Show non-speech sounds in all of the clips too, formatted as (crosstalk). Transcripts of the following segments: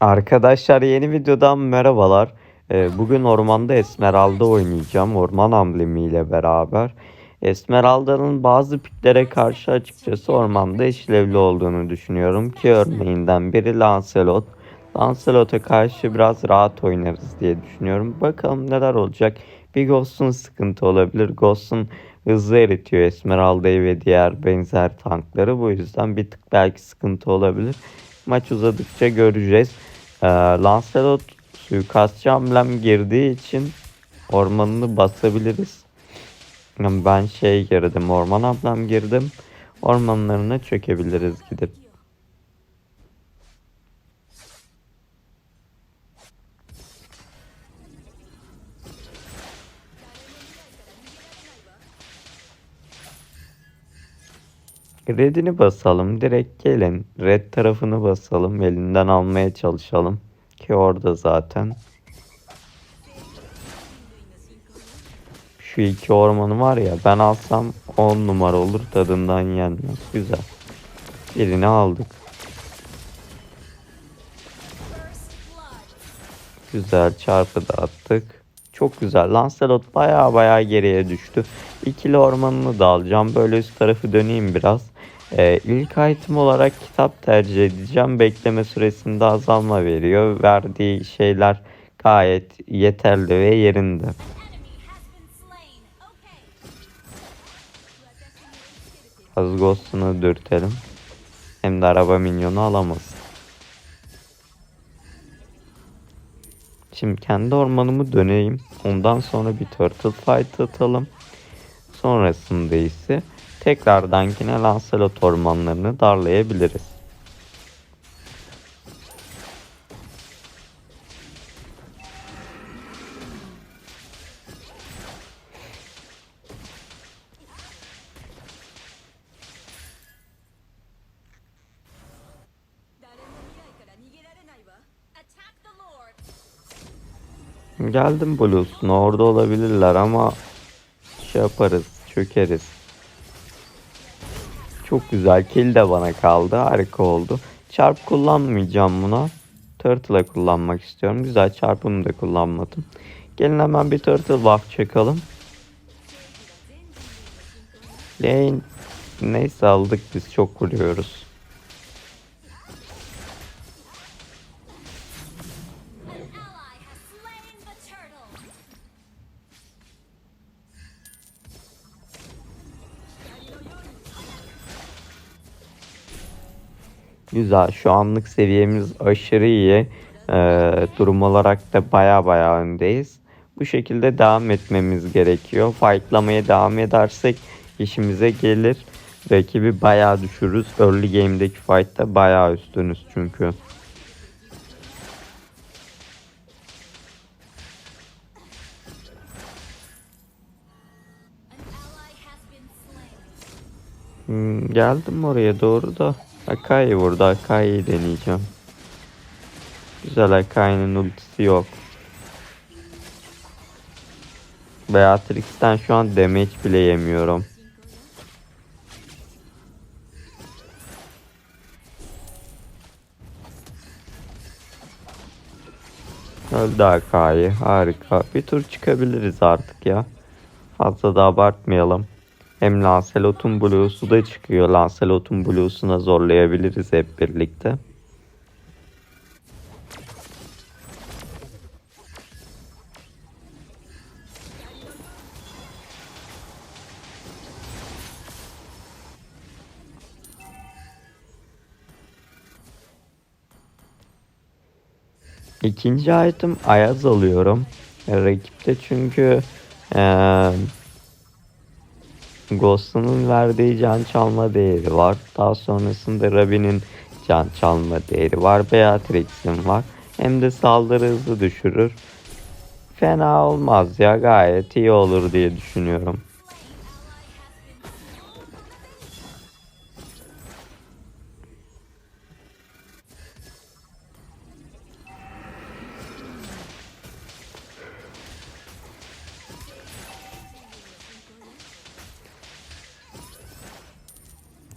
Arkadaşlar yeni videodan merhabalar. Ee, Bugün ormanda Esmeralda oynayacağım. Orman amblemiyle beraber. Esmeralda'nın bazı piklere karşı açıkçası ormanda işlevli olduğunu düşünüyorum ki örneğinden biri Lancelot. Lancelot'a karşı biraz rahat oynarız diye düşünüyorum. Bakalım neler olacak. Bir Ghost'un sıkıntı olabilir. Ghost'un hızlı eritiyor Esmeralda'yı ve diğer benzer tankları. Bu yüzden bir tık belki sıkıntı olabilir. Maç uzadıkça göreceğiz. Ee, Lancelot suikastçı hamlem girdiği için ormanını basabiliriz. Yani ben şey girdim, orman hamlem girdim. Ormanlarına çökebiliriz gidip. Red'ini basalım. Direkt gelin. Red tarafını basalım. Elinden almaya çalışalım. Ki orada zaten. Şu iki ormanı var ya ben alsam 10 numara olur tadından yenmez. Güzel. Birini aldık. Güzel çarpı da attık. Çok güzel. Lancelot baya baya geriye düştü. İkili ormanını da alacağım. Böyle üst tarafı döneyim biraz. Ee, ilk item olarak kitap tercih edeceğim. Bekleme süresinde azalma veriyor. Verdiği şeyler gayet yeterli ve yerinde. Az Ghost'unu dürtelim. Hem de araba minyonu alamaz. Şimdi kendi ormanımı döneyim. Ondan sonra bir turtle fight atalım. Sonrasında ise tekrardan yine Lancelot ormanlarını darlayabiliriz. Geldim Blues'una orada olabilirler ama şey yaparız, çökeriz. Çok güzel kill de bana kaldı. Harika oldu. Çarp kullanmayacağım buna. Turtle'a kullanmak istiyorum. Güzel çarpımı da kullanmadım. Gelin hemen bir turtle buff çakalım. Lane neyse aldık biz çok vuruyoruz. Güzel. Şu anlık seviyemiz aşırı iyi. Ee, durum olarak da baya baya öndeyiz. Bu şekilde devam etmemiz gerekiyor. Fightlamaya devam edersek işimize gelir. Rakibi baya düşürürüz. Early game'deki fight'ta baya üstünüz çünkü. Hmm, geldim oraya doğru da Akai vurdu. Akai'yi deneyeceğim. Güzel Akai'nin ultisi yok. Beatrix'ten şu an damage bile yemiyorum. Öldü Akai. Harika. Bir tur çıkabiliriz artık ya. Fazla da abartmayalım. Hem Lancelot'un Blues'u da çıkıyor. Lancelot'un Blues'una zorlayabiliriz hep birlikte. İkinci item Ayaz alıyorum. Rakipte çünkü eee Ghost'un verdiği can çalma değeri var. Daha sonrasında Rabi'nin can çalma değeri var. Beatrix'in var. Hem de saldırı hızı düşürür. Fena olmaz ya gayet iyi olur diye düşünüyorum.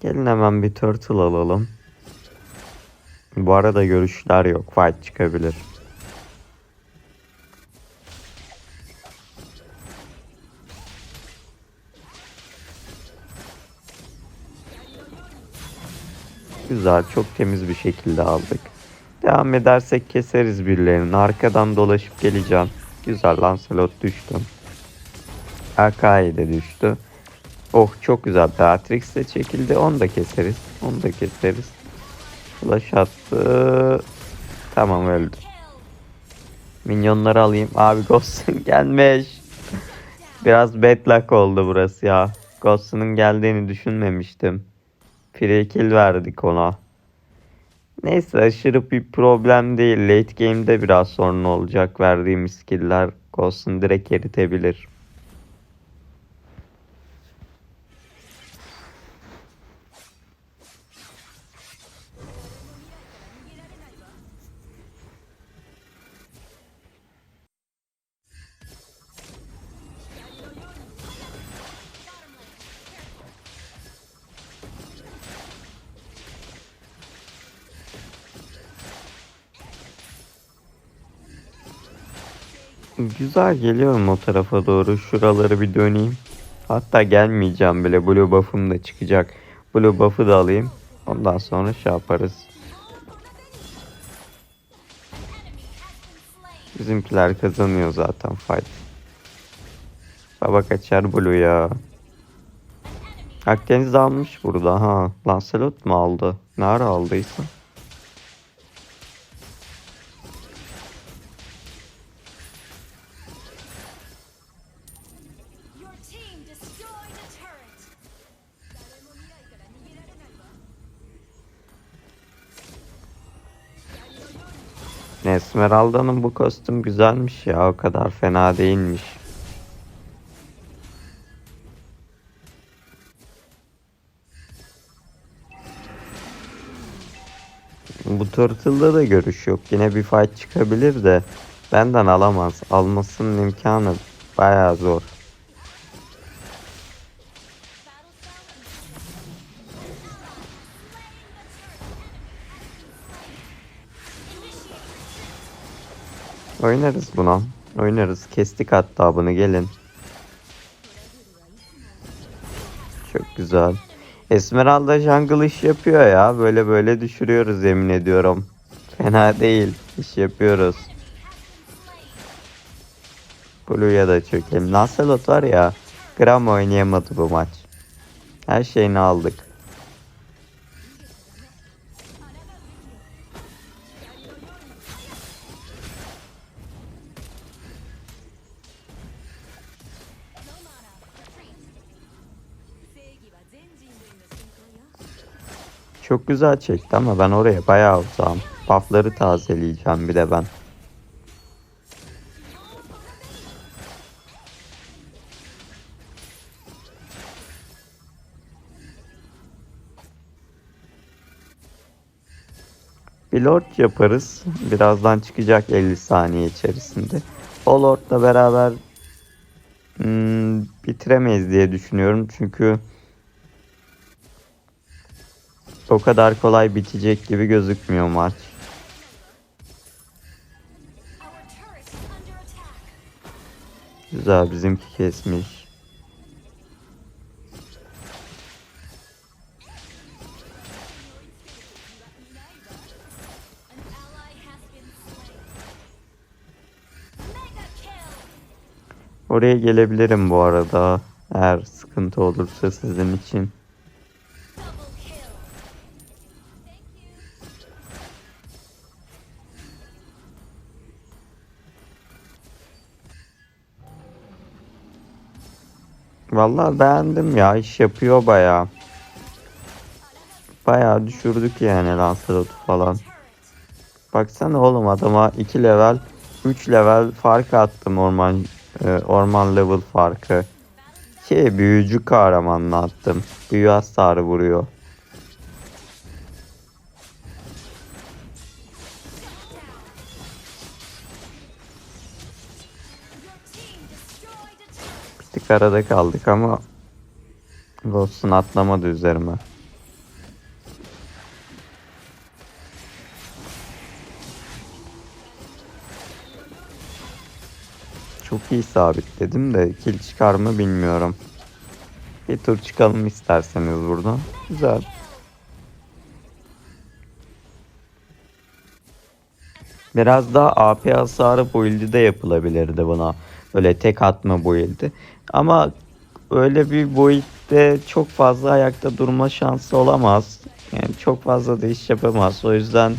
Gelin hemen bir turtle alalım. Bu arada görüşler yok. Fight çıkabilir. Güzel, çok temiz bir şekilde aldık. Devam edersek keseriz birilerini. Arkadan dolaşıp geleceğim. Güzel, Lancelot düştü. Akai de düştü. Oh çok güzel. Beatrix de çekildi. Onu da keseriz. Onu da keseriz. Flash attı. Tamam öldü. Minyonları alayım. Abi (laughs) Ghost'un gelmiş. Biraz bad luck oldu burası ya. Ghost'un geldiğini düşünmemiştim. Free kill verdik ona. Neyse aşırı bir problem değil. Late game'de biraz sorun olacak verdiğimiz kill'ler Ghost'un direkt eritebilir. Güzel geliyorum o tarafa doğru. Şuraları bir döneyim. Hatta gelmeyeceğim bile. Blue buff'ım da çıkacak. Blue buff'ı da alayım. Ondan sonra şey yaparız. Bizimkiler kazanıyor zaten fight. Baba kaçar Blue ya. Akdeniz almış burada ha. Lancelot mu aldı? Ne ara aldıysa. Esmeralda'nın bu kostüm güzelmiş ya. O kadar fena değilmiş. Bu Turtle'da da görüş yok. Yine bir fight çıkabilir de benden alamaz. Almasının imkanı bayağı zor. Oynarız buna. Oynarız. Kestik hatta bunu gelin. Çok güzel. Esmeralda jungle iş yapıyor ya. Böyle böyle düşürüyoruz yemin ediyorum. Fena değil. İş yapıyoruz. Blue'ya da çökelim. Lancelot var ya. Gram oynayamadı bu maç. Her şeyini aldık. Çok güzel çekti ama ben oraya bayağı uzağım. Buff'ları tazeleyeceğim bir de ben. Bir lord yaparız. Birazdan çıkacak 50 saniye içerisinde. O lordla beraber hmm, bitiremeyiz diye düşünüyorum. Çünkü o kadar kolay bitecek gibi gözükmüyor maç. Güzel bizimki kesmiş. Oraya gelebilirim bu arada. Eğer sıkıntı olursa sizin için. Vallahi beğendim ya. iş yapıyor bayağı. Bayağı düşürdük yani Lancelot'u falan. Baksana oğlum adama 2 level 3 level fark attım orman e, orman level farkı. Şey büyücü kahramanla attım. Büyü hasarı vuruyor. Birazcık arada kaldık ama Ghost'un atlamadı üzerime. Çok iyi sabitledim de kill çıkar mı bilmiyorum. Bir tur çıkalım isterseniz buradan. Güzel. Biraz daha AP hasarı build'i de yapılabilirdi buna. Böyle tek atma build'i. Ama öyle bir build'de çok fazla ayakta durma şansı olamaz. Yani çok fazla da iş yapamaz. O yüzden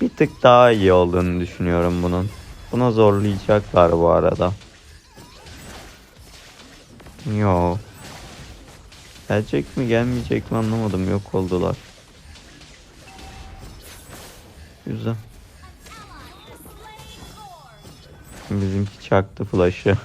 bir tık daha iyi olduğunu düşünüyorum bunun. Buna zorlayacaklar bu arada. Yo. Gelecek mi gelmeyecek mi anlamadım. Yok oldular. Güzel. Bizimki çaktı flash'ı.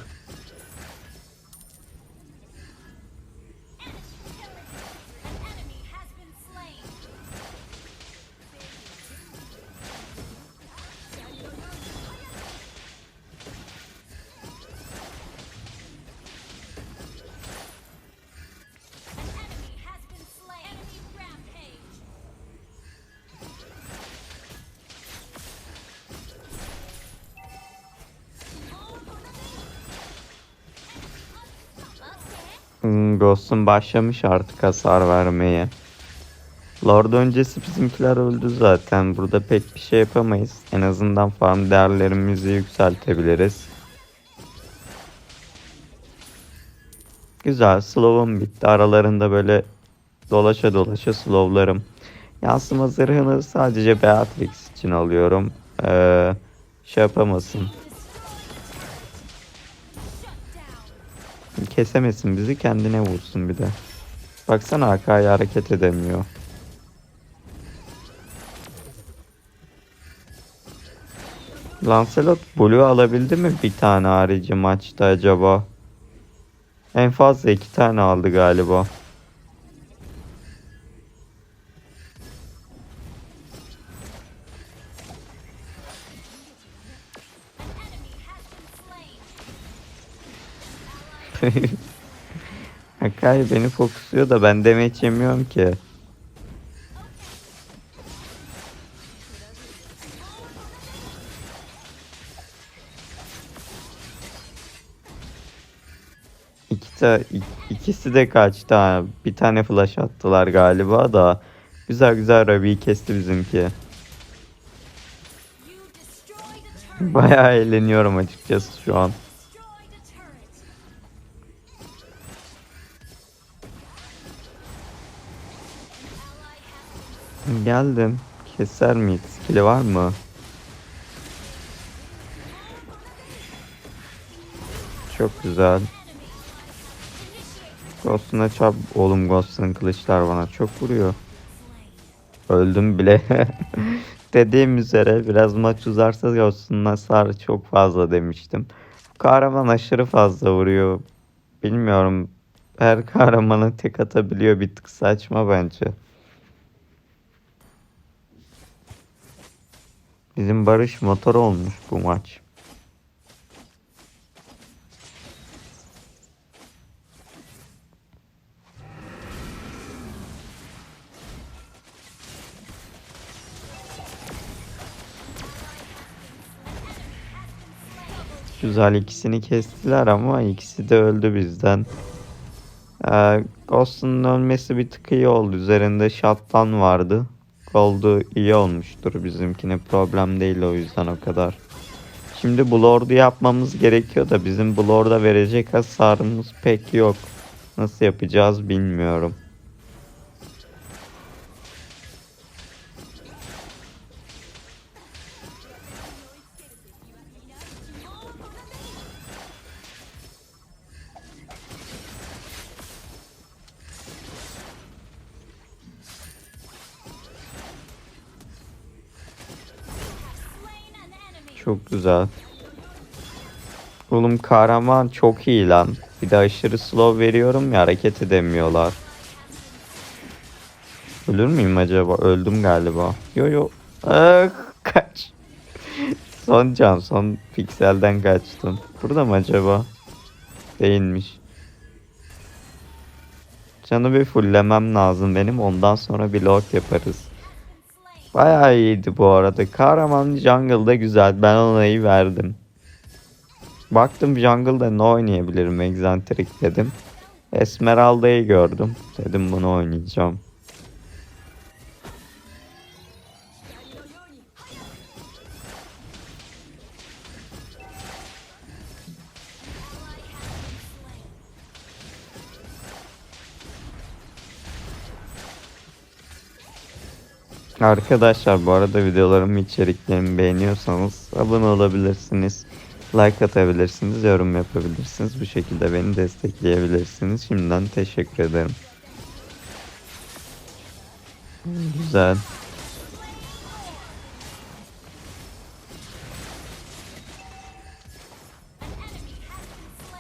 Ghost'un başlamış artık hasar vermeye. Lord öncesi bizimkiler öldü zaten. Burada pek bir şey yapamayız. En azından farm değerlerimizi yükseltebiliriz. Güzel. Slow'um bitti. Aralarında böyle dolaşa dolaşa slowlarım. Yansıma zırhını sadece Beatrix için alıyorum. Ee, şey yapamasın. Kesemesin bizi kendine vursun bir de. Baksana Akaya hareket edemiyor. Lancelot Blue alabildi mi bir tane harici maçta acaba? En fazla iki tane aldı galiba. (laughs) Akai beni fokusluyor da ben demeç yemiyorum ki. İki ta, ik- ikisi de kaçtı ha. Bir tane flash attılar galiba da. Güzel güzel Rabi'yi kesti bizimki. Bayağı eğleniyorum açıkçası şu an. Geldim. Keser miyiz? Skill'i var mı? Çok güzel. Ghost'una çap... Oğlum Ghost'un kılıçlar bana çok vuruyor. Öldüm bile. (laughs) Dediğim üzere biraz maç uzarsa Ghost'un hasarı çok fazla demiştim. Kahraman aşırı fazla vuruyor. Bilmiyorum. Her (laughs) kahramana tek atabiliyor bir tık saçma bence. Bizim Barış motor olmuş bu maç. Güzel ikisini kestiler ama ikisi de öldü bizden. Ee, Ghost'un ölmesi bir tık iyi oldu. Üzerinde shotgun vardı. Oldu iyi olmuştur bizimkine. Problem değil o yüzden o kadar. Şimdi bu Lord'u yapmamız gerekiyor da bizim bu Lord'a verecek hasarımız pek yok. Nasıl yapacağız bilmiyorum. Çok güzel. Oğlum kahraman çok iyi lan. Bir de aşırı slow veriyorum ya hareket edemiyorlar. Ölür müyüm acaba? Öldüm galiba. Yo yo. Ah, kaç. son can, son pikselden kaçtım. Burada mı acaba? Değilmiş. Canı bir fulllemem lazım benim. Ondan sonra bir lord yaparız. Bayağı iyiydi bu arada. Kahraman jungle'da güzel. Ben ona iyi verdim. Baktım jungle'da ne oynayabilirim Excentric dedim. Esmeralda'yı gördüm. Dedim bunu oynayacağım. Arkadaşlar bu arada videolarımın içeriklerini beğeniyorsanız abone olabilirsiniz. Like atabilirsiniz, yorum yapabilirsiniz. Bu şekilde beni destekleyebilirsiniz. Şimdiden teşekkür ederim. Güzel.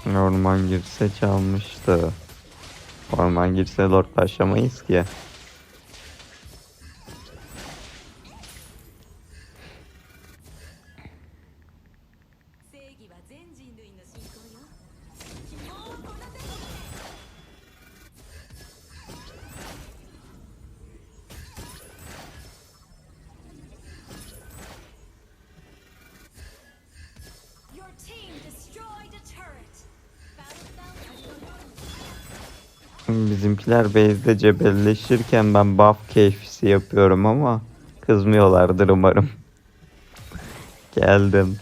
Orman girse çalmıştı. Orman girse lord başlamayız ki. 義は全人類の信仰よ希望をこの手の Your team destroyed a turret. Battle Bizimkiler base'de cebelleşirken ben buff keyfisi yapıyorum ama kızmıyorlardır umarım. (laughs) Geldim.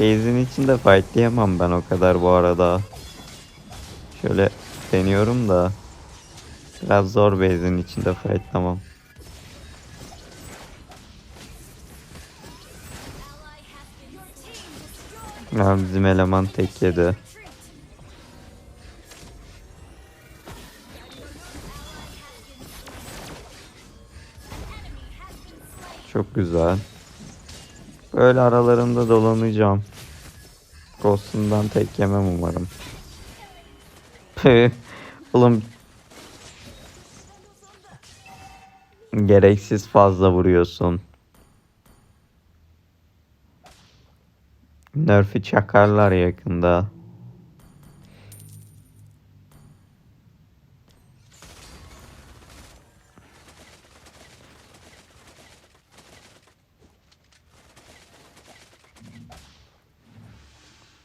Base'in içinde fightlayamam ben o kadar bu arada. Şöyle deniyorum da biraz zor base'in içinde fightlamam. Ya bizim eleman tek yedi. Çok güzel. Böyle aralarında dolanacağım. Ghost'undan tek yemem umarım. (laughs) Oğlum gereksiz fazla vuruyorsun. Nerf'i çakarlar yakında.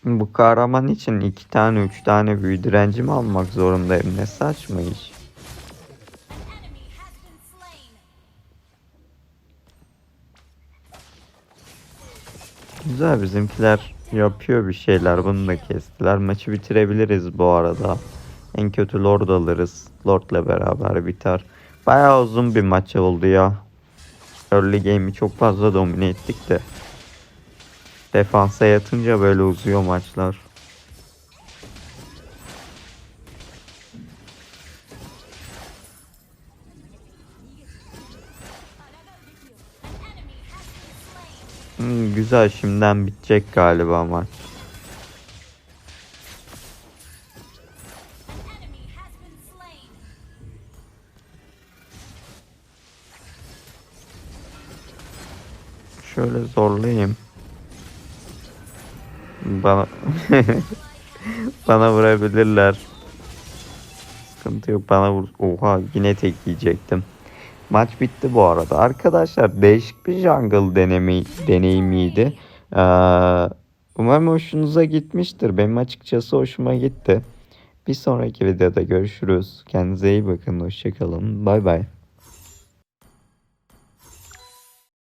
Bu kahraman için iki tane üç tane büyü direnci mi almak zorundayım? Ne saçma iş. Güzel bizimkiler yapıyor bir şeyler. Bunu da kestiler. Maçı bitirebiliriz bu arada. En kötü Lord alırız. Lord'la beraber biter. Bayağı uzun bir maç oldu ya. Early game'i çok fazla domine ettik de. Defansa yatınca böyle uzuyor maçlar. Hmm, güzel şimdiden bitecek galiba maç. Şöyle zorlayayım. Bana (laughs) bana vurabilirler. Sıkıntı yok bana vur. Oha yine tek yiyecektim. Maç bitti bu arada. Arkadaşlar değişik bir jungle denemi, deneyimiydi. Ee, umarım hoşunuza gitmiştir. Benim açıkçası hoşuma gitti. Bir sonraki videoda görüşürüz. Kendinize iyi bakın. Hoşçakalın. Bay bay.